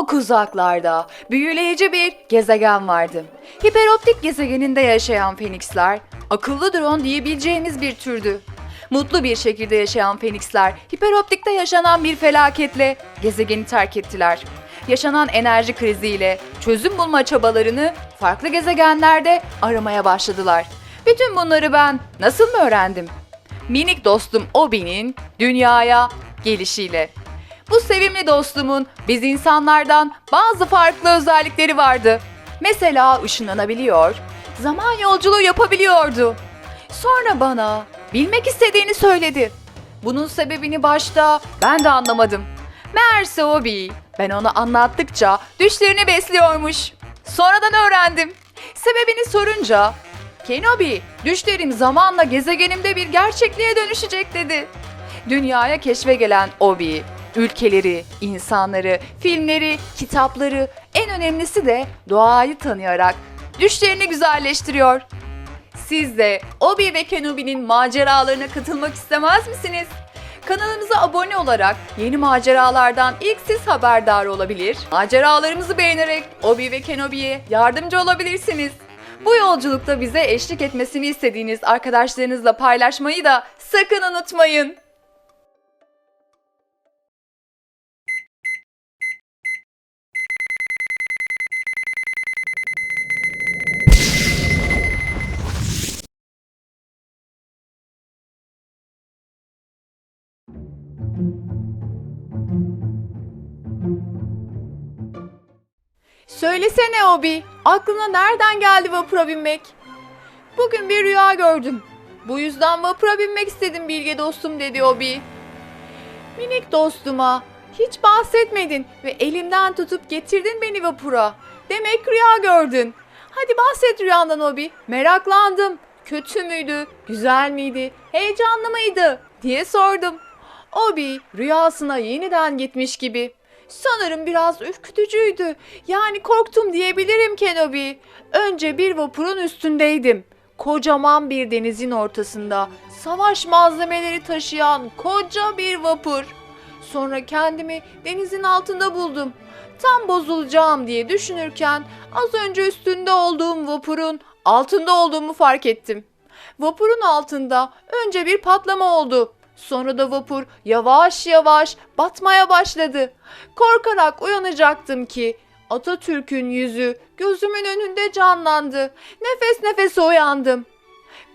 Çok uzaklarda büyüleyici bir gezegen vardı. Hiperoptik gezegeninde yaşayan Phoenix'ler akıllı drone diyebileceğimiz bir türdü. Mutlu bir şekilde yaşayan Phoenix'ler hiperoptikte yaşanan bir felaketle gezegeni terk ettiler. Yaşanan enerji kriziyle çözüm bulma çabalarını farklı gezegenlerde aramaya başladılar. Bütün bunları ben nasıl mı öğrendim? Minik dostum Obi'nin dünyaya gelişiyle. Bu sevimli dostumun biz insanlardan bazı farklı özellikleri vardı. Mesela ışınlanabiliyor, zaman yolculuğu yapabiliyordu. Sonra bana bilmek istediğini söyledi. Bunun sebebini başta ben de anlamadım. Meğerse Obi ben ona anlattıkça düşlerini besliyormuş. Sonradan öğrendim. Sebebini sorunca Kenobi, düşlerim zamanla gezegenimde bir gerçekliğe dönüşecek dedi. Dünyaya keşfe gelen Obi, ülkeleri, insanları, filmleri, kitapları, en önemlisi de doğayı tanıyarak düşlerini güzelleştiriyor. Siz de Obi ve Kenobi'nin maceralarına katılmak istemez misiniz? Kanalımıza abone olarak yeni maceralardan ilk siz haberdar olabilir. Maceralarımızı beğenerek Obi ve Kenobi'ye yardımcı olabilirsiniz. Bu yolculukta bize eşlik etmesini istediğiniz arkadaşlarınızla paylaşmayı da sakın unutmayın. Söylesene Obi, aklına nereden geldi vapura binmek? Bugün bir rüya gördüm. Bu yüzden vapura binmek istedim bilge dostum dedi Obi. Minik dostuma hiç bahsetmedin ve elimden tutup getirdin beni vapura. Demek rüya gördün. Hadi bahset rüyandan Obi. Meraklandım. Kötü müydü? Güzel miydi? Heyecanlı mıydı? diye sordum. Obi rüyasına yeniden gitmiş gibi. Sanırım biraz ürkütücüydü. Yani korktum diyebilirim Kenobi. Önce bir vapurun üstündeydim. Kocaman bir denizin ortasında savaş malzemeleri taşıyan koca bir vapur. Sonra kendimi denizin altında buldum. Tam bozulacağım diye düşünürken az önce üstünde olduğum vapurun altında olduğumu fark ettim. Vapurun altında önce bir patlama oldu. Sonra da vapur yavaş yavaş batmaya başladı. Korkarak uyanacaktım ki Atatürk'ün yüzü gözümün önünde canlandı. Nefes nefese uyandım.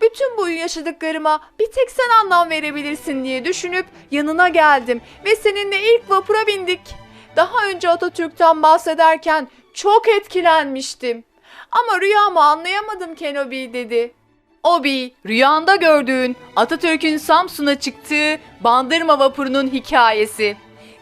Bütün bu yaşadıklarıma bir tek sen anlam verebilirsin diye düşünüp yanına geldim ve seninle ilk vapura bindik. Daha önce Atatürk'ten bahsederken çok etkilenmiştim. Ama rüyamı anlayamadım Kenobi dedi. Obi, rüyanda gördüğün Atatürk'ün Samsun'a çıktığı Bandırma vapurunun hikayesi.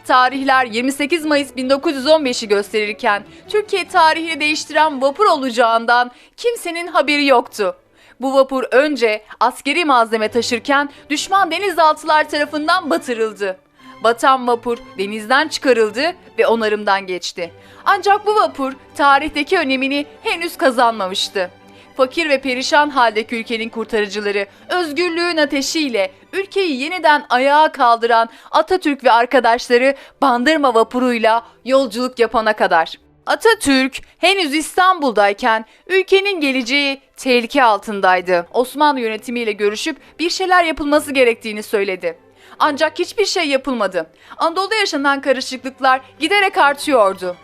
Tarihler 28 Mayıs 1915'i gösterirken Türkiye tarihini değiştiren vapur olacağından kimsenin haberi yoktu. Bu vapur önce askeri malzeme taşırken düşman denizaltılar tarafından batırıldı. Batan vapur denizden çıkarıldı ve onarımdan geçti. Ancak bu vapur tarihteki önemini henüz kazanmamıştı. Fakir ve perişan haldeki ülkenin kurtarıcıları özgürlüğün ateşiyle ülkeyi yeniden ayağa kaldıran Atatürk ve arkadaşları Bandırma vapuruyla yolculuk yapana kadar. Atatürk henüz İstanbul'dayken ülkenin geleceği tehlike altındaydı. Osmanlı yönetimiyle görüşüp bir şeyler yapılması gerektiğini söyledi. Ancak hiçbir şey yapılmadı. Anadolu'da yaşanan karışıklıklar giderek artıyordu.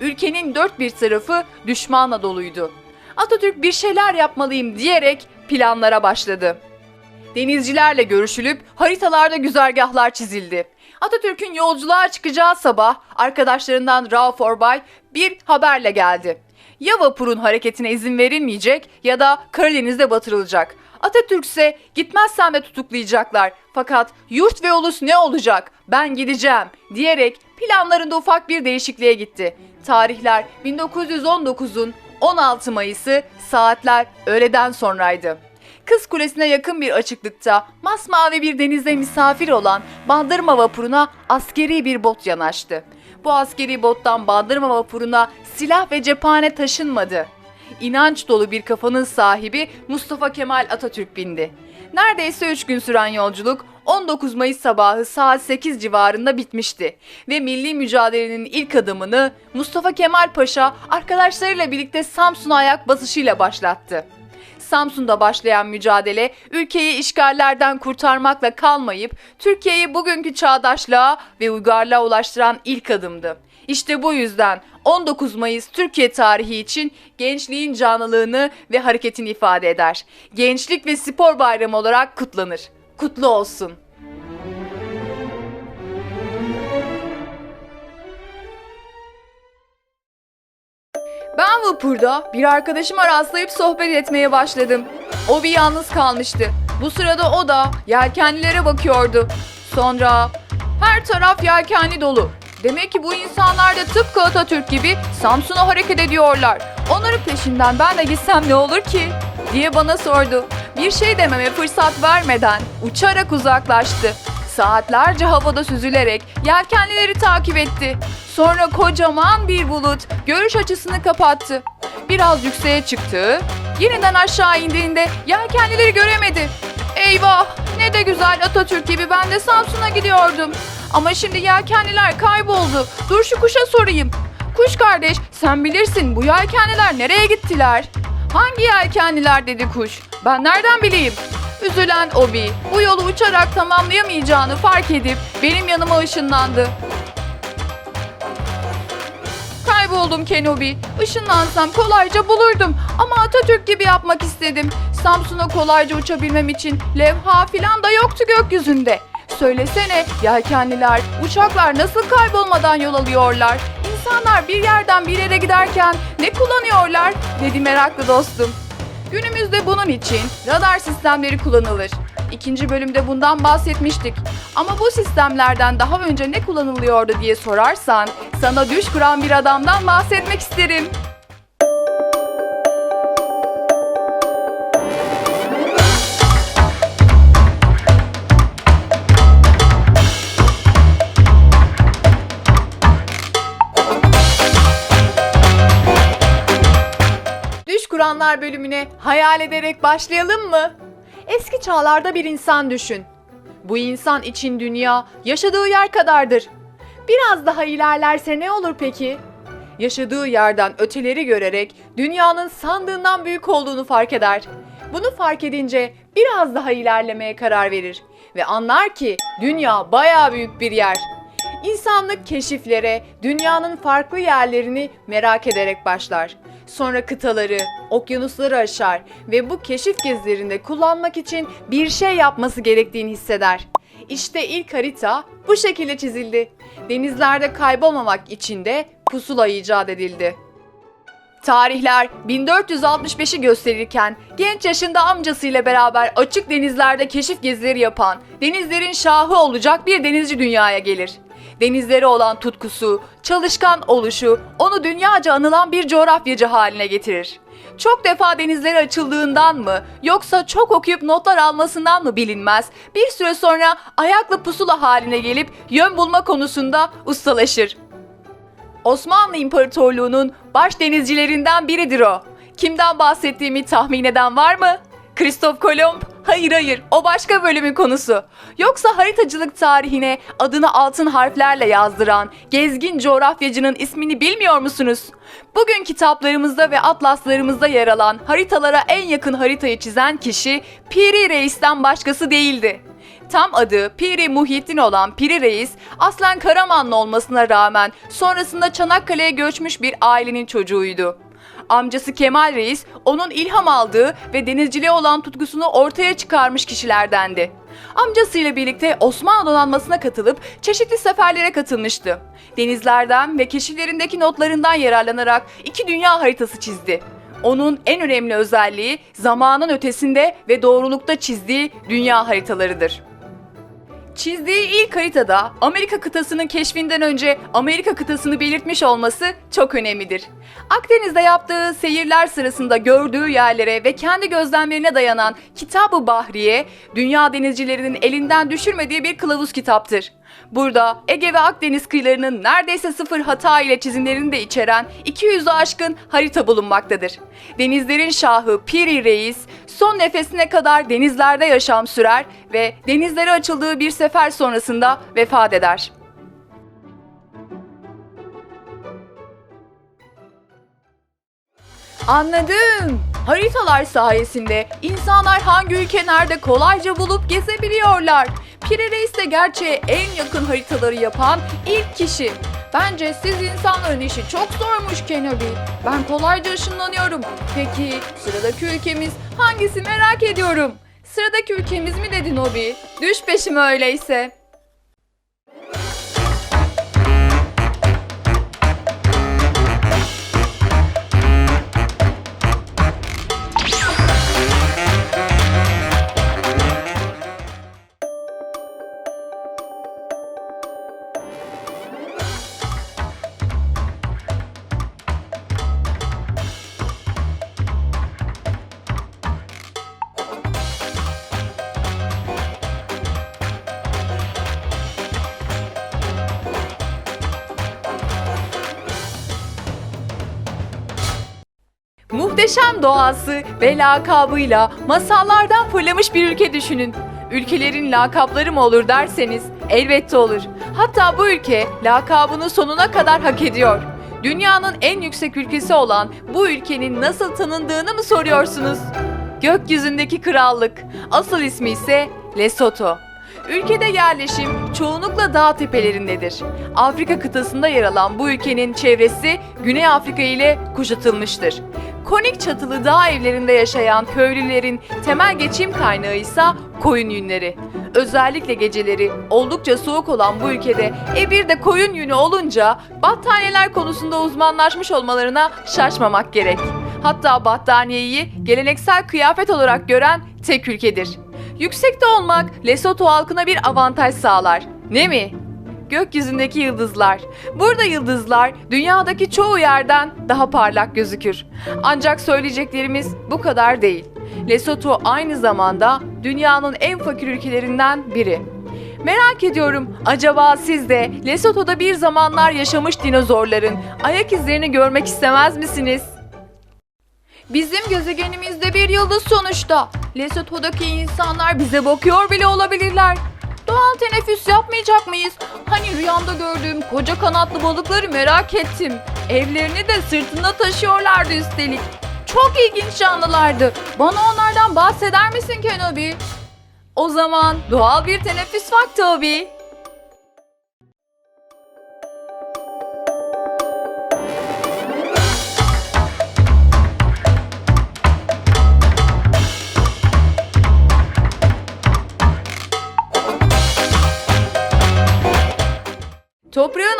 Ülkenin dört bir tarafı düşmanla doluydu. Atatürk bir şeyler yapmalıyım diyerek planlara başladı. Denizcilerle görüşülüp haritalarda güzergahlar çizildi. Atatürk'ün yolculuğa çıkacağı sabah arkadaşlarından Rauf Orbay bir haberle geldi. Ya vapurun hareketine izin verilmeyecek ya da Karadeniz'de batırılacak. Atatürk ise gitmezsen de tutuklayacaklar. Fakat yurt ve ulus ne olacak? Ben gideceğim diyerek planlarında ufak bir değişikliğe gitti. Tarihler 1919'un 16 Mayıs'ı saatler öğleden sonraydı. Kız Kulesi'ne yakın bir açıklıkta masmavi bir denizde misafir olan Bandırma vapuruna askeri bir bot yanaştı. Bu askeri bottan Bandırma vapuruna silah ve cephane taşınmadı. İnanç dolu bir kafanın sahibi Mustafa Kemal Atatürk bindi. Neredeyse üç gün süren yolculuk 19 Mayıs sabahı saat 8 civarında bitmişti ve milli mücadelenin ilk adımını Mustafa Kemal Paşa arkadaşlarıyla birlikte Samsun'a ayak basışıyla başlattı. Samsun'da başlayan mücadele ülkeyi işgallerden kurtarmakla kalmayıp Türkiye'yi bugünkü çağdaşlığa ve uygarlığa ulaştıran ilk adımdı. İşte bu yüzden 19 Mayıs Türkiye tarihi için gençliğin canlılığını ve hareketini ifade eder. Gençlik ve Spor Bayramı olarak kutlanır. Kutlu olsun. Ben vapurda bir arkadaşıma rastlayıp sohbet etmeye başladım. O bir yalnız kalmıştı. Bu sırada o da yelkenlilere bakıyordu. Sonra her taraf yelkenli dolu. Demek ki bu insanlar da tıpkı Atatürk gibi Samsun'a hareket ediyorlar. Onların peşinden ben de gitsem ne olur ki? diye bana sordu. Bir şey dememe fırsat vermeden uçarak uzaklaştı. Saatlerce havada süzülerek yelkenlileri takip etti. Sonra kocaman bir bulut görüş açısını kapattı. Biraz yükseğe çıktı. Yeniden aşağı indiğinde yelkenlileri göremedi. Eyvah! Ne de güzel Atatürk gibi ben de Samsun'a gidiyordum. Ama şimdi yelkenliler kayboldu. Dur şu kuşa sorayım. Kuş kardeş sen bilirsin bu yelkenliler nereye gittiler? Hangi yelkenliler dedi kuş. Ben nereden bileyim? Üzülen Obi bu yolu uçarak tamamlayamayacağını fark edip benim yanıma ışınlandı. Kayboldum Kenobi. Işınlansam kolayca bulurdum ama Atatürk gibi yapmak istedim. Samsun'a kolayca uçabilmem için levha filan da yoktu gökyüzünde. Söylesene yelkenliler, uçaklar nasıl kaybolmadan yol alıyorlar? İnsanlar bir yerden bir yere giderken ne kullanıyorlar? dedi meraklı dostum. Günümüzde bunun için radar sistemleri kullanılır. İkinci bölümde bundan bahsetmiştik. Ama bu sistemlerden daha önce ne kullanılıyordu diye sorarsan sana düş kuran bir adamdan bahsetmek isterim. Kuranlar bölümüne hayal ederek başlayalım mı? Eski çağlarda bir insan düşün. Bu insan için dünya yaşadığı yer kadardır. Biraz daha ilerlerse ne olur peki? Yaşadığı yerden öteleri görerek dünyanın sandığından büyük olduğunu fark eder. Bunu fark edince biraz daha ilerlemeye karar verir ve anlar ki dünya bayağı büyük bir yer. İnsanlık keşiflere, dünyanın farklı yerlerini merak ederek başlar. Sonra kıtaları, okyanusları aşar ve bu keşif gezilerinde kullanmak için bir şey yapması gerektiğini hisseder. İşte ilk harita bu şekilde çizildi. Denizlerde kaybolmamak için de pusula icat edildi. Tarihler 1465'i gösterirken genç yaşında amcasıyla beraber açık denizlerde keşif gezileri yapan, denizlerin şahı olacak bir denizci dünyaya gelir. Denizlere olan tutkusu, çalışkan oluşu onu dünyaca anılan bir coğrafyacı haline getirir. Çok defa denizlere açıldığından mı yoksa çok okuyup notlar almasından mı bilinmez bir süre sonra ayaklı pusula haline gelip yön bulma konusunda ustalaşır. Osmanlı İmparatorluğu'nun baş denizcilerinden biridir o. Kimden bahsettiğimi tahmin eden var mı? Kristof Kolomb? Hayır hayır, o başka bölümün konusu. Yoksa haritacılık tarihine adını altın harflerle yazdıran gezgin coğrafyacının ismini bilmiyor musunuz? Bugün kitaplarımızda ve atlaslarımızda yer alan haritalara en yakın haritayı çizen kişi Piri Reis'ten başkası değildi. Tam adı Piri Muhyiddin olan Piri Reis, aslen Karamanlı olmasına rağmen sonrasında Çanakkale'ye göçmüş bir ailenin çocuğuydu. Amcası Kemal Reis, onun ilham aldığı ve denizciliğe olan tutkusunu ortaya çıkarmış kişilerdendi. Amcasıyla birlikte Osmanlı donanmasına katılıp çeşitli seferlere katılmıştı. Denizlerden ve keşiflerindeki notlarından yararlanarak iki dünya haritası çizdi. Onun en önemli özelliği zamanın ötesinde ve doğrulukta çizdiği dünya haritalarıdır. Çizdiği ilk haritada Amerika kıtasının keşfinden önce Amerika kıtasını belirtmiş olması çok önemlidir. Akdeniz'de yaptığı seyirler sırasında gördüğü yerlere ve kendi gözlemlerine dayanan Kitab-ı Bahriye, dünya denizcilerinin elinden düşürmediği bir kılavuz kitaptır. Burada Ege ve Akdeniz kıyılarının neredeyse sıfır hata ile çizimlerini de içeren 200'ü aşkın harita bulunmaktadır. Denizlerin şahı Piri Reis, son nefesine kadar denizlerde yaşam sürer ve denizlere açıldığı bir sefer sonrasında vefat eder. Anladım. Haritalar sayesinde insanlar hangi ülke nerede kolayca bulup gezebiliyorlar. Pire Reis de gerçeğe en yakın haritaları yapan ilk kişi. Bence siz insanların işi çok zormuş Kenobi. Ben kolayca ışınlanıyorum. Peki sıradaki ülkemiz hangisi merak ediyorum. Sıradaki ülkemiz mi dedin Obi? Düş peşime öyleyse. Muhteşem doğası ve lakabıyla masallardan fırlamış bir ülke düşünün. Ülkelerin lakapları mı olur derseniz elbette olur. Hatta bu ülke lakabını sonuna kadar hak ediyor. Dünyanın en yüksek ülkesi olan bu ülkenin nasıl tanındığını mı soruyorsunuz? Gökyüzündeki krallık. Asıl ismi ise Lesotho. Ülkede yerleşim çoğunlukla dağ tepelerindedir. Afrika kıtasında yer alan bu ülkenin çevresi Güney Afrika ile kuşatılmıştır. Konik çatılı dağ evlerinde yaşayan köylülerin temel geçim kaynağı ise koyun yünleri. Özellikle geceleri oldukça soğuk olan bu ülkede e bir de koyun yünü olunca battaniyeler konusunda uzmanlaşmış olmalarına şaşmamak gerek. Hatta battaniyeyi geleneksel kıyafet olarak gören tek ülkedir. Yüksekte olmak Lesotho halkına bir avantaj sağlar. Ne mi? Gökyüzündeki yıldızlar. Burada yıldızlar dünyadaki çoğu yerden daha parlak gözükür. Ancak söyleyeceklerimiz bu kadar değil. Lesotho aynı zamanda dünyanın en fakir ülkelerinden biri. Merak ediyorum acaba siz de Lesotho'da bir zamanlar yaşamış dinozorların ayak izlerini görmek istemez misiniz? Bizim gezegenimizde bir yıldız sonuçta. Lesotho'daki insanlar bize bakıyor bile olabilirler. Doğal teneffüs yapmayacak mıyız? Hani rüyamda gördüğüm koca kanatlı balıkları merak ettim. Evlerini de sırtında taşıyorlardı üstelik. Çok ilginç canlılardı. Bana onlardan bahseder misin Kenobi? O zaman doğal bir teneffüs vakti Obi.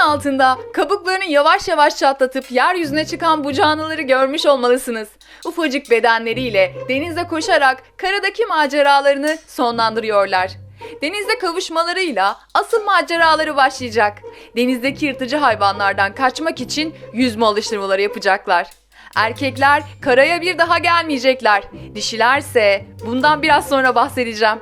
Altında kabuklarını yavaş yavaş çatlatıp yeryüzüne çıkan bu canlıları görmüş olmalısınız. Ufacık bedenleriyle denize koşarak karadaki maceralarını sonlandırıyorlar. Denizde kavuşmalarıyla asıl maceraları başlayacak. Denizdeki yırtıcı hayvanlardan kaçmak için yüzme alıştırmaları yapacaklar. Erkekler karaya bir daha gelmeyecekler. Dişilerse bundan biraz sonra bahsedeceğim.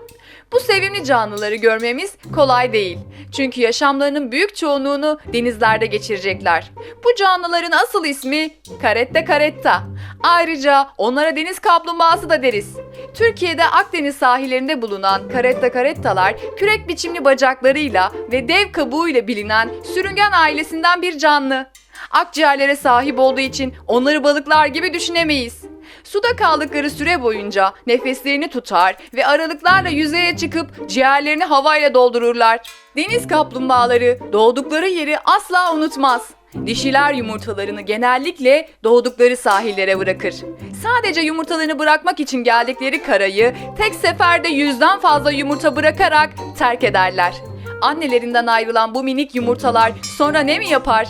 Bu sevimli canlıları görmemiz kolay değil. Çünkü yaşamlarının büyük çoğunluğunu denizlerde geçirecekler. Bu canlıların asıl ismi Caretta caretta. Ayrıca onlara deniz kaplumbağası da deriz. Türkiye'de Akdeniz sahillerinde bulunan Caretta carettalar kürek biçimli bacaklarıyla ve dev kabuğuyla bilinen sürüngen ailesinden bir canlı. Akciğerlere sahip olduğu için onları balıklar gibi düşünemeyiz. Suda kaldıkları süre boyunca nefeslerini tutar ve aralıklarla yüzeye çıkıp ciğerlerini havayla doldururlar. Deniz kaplumbağaları doğdukları yeri asla unutmaz. Dişiler yumurtalarını genellikle doğdukları sahillere bırakır. Sadece yumurtalarını bırakmak için geldikleri karayı tek seferde yüzden fazla yumurta bırakarak terk ederler. Annelerinden ayrılan bu minik yumurtalar sonra ne mi yapar?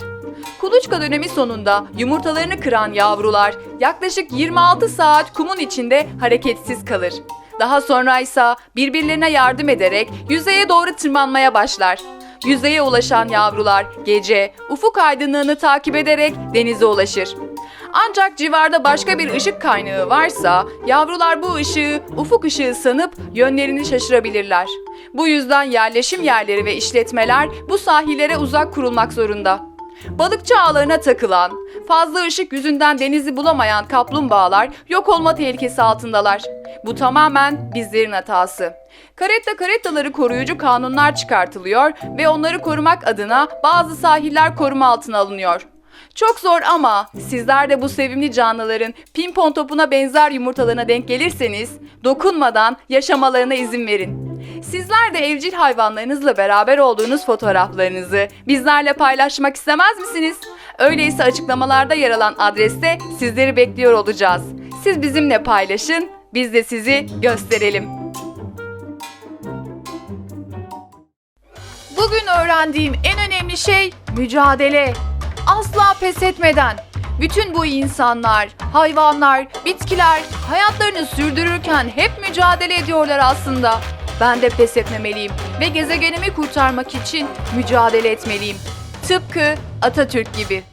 Kuluçka dönemi sonunda yumurtalarını kıran yavrular yaklaşık 26 saat kumun içinde hareketsiz kalır. Daha sonra ise birbirlerine yardım ederek yüzeye doğru tırmanmaya başlar. Yüzeye ulaşan yavrular gece ufuk aydınlığını takip ederek denize ulaşır. Ancak civarda başka bir ışık kaynağı varsa yavrular bu ışığı ufuk ışığı sanıp yönlerini şaşırabilirler. Bu yüzden yerleşim yerleri ve işletmeler bu sahillere uzak kurulmak zorunda. Balıkçı ağlarına takılan Fazla ışık yüzünden denizi bulamayan kaplumbağalar yok olma tehlikesi altındalar. Bu tamamen bizlerin hatası. Karetta karettaları koruyucu kanunlar çıkartılıyor ve onları korumak adına bazı sahiller koruma altına alınıyor. Çok zor ama sizler de bu sevimli canlıların pimpon topuna benzer yumurtalarına denk gelirseniz dokunmadan yaşamalarına izin verin. Sizler de evcil hayvanlarınızla beraber olduğunuz fotoğraflarınızı bizlerle paylaşmak istemez misiniz? Öyleyse açıklamalarda yer alan adreste sizleri bekliyor olacağız. Siz bizimle paylaşın, biz de sizi gösterelim. Bugün öğrendiğim en önemli şey mücadele. Asla pes etmeden. Bütün bu insanlar, hayvanlar, bitkiler hayatlarını sürdürürken hep mücadele ediyorlar aslında. Ben de pes etmemeliyim ve gezegenimi kurtarmak için mücadele etmeliyim. Tıpkı Atatürk gibi.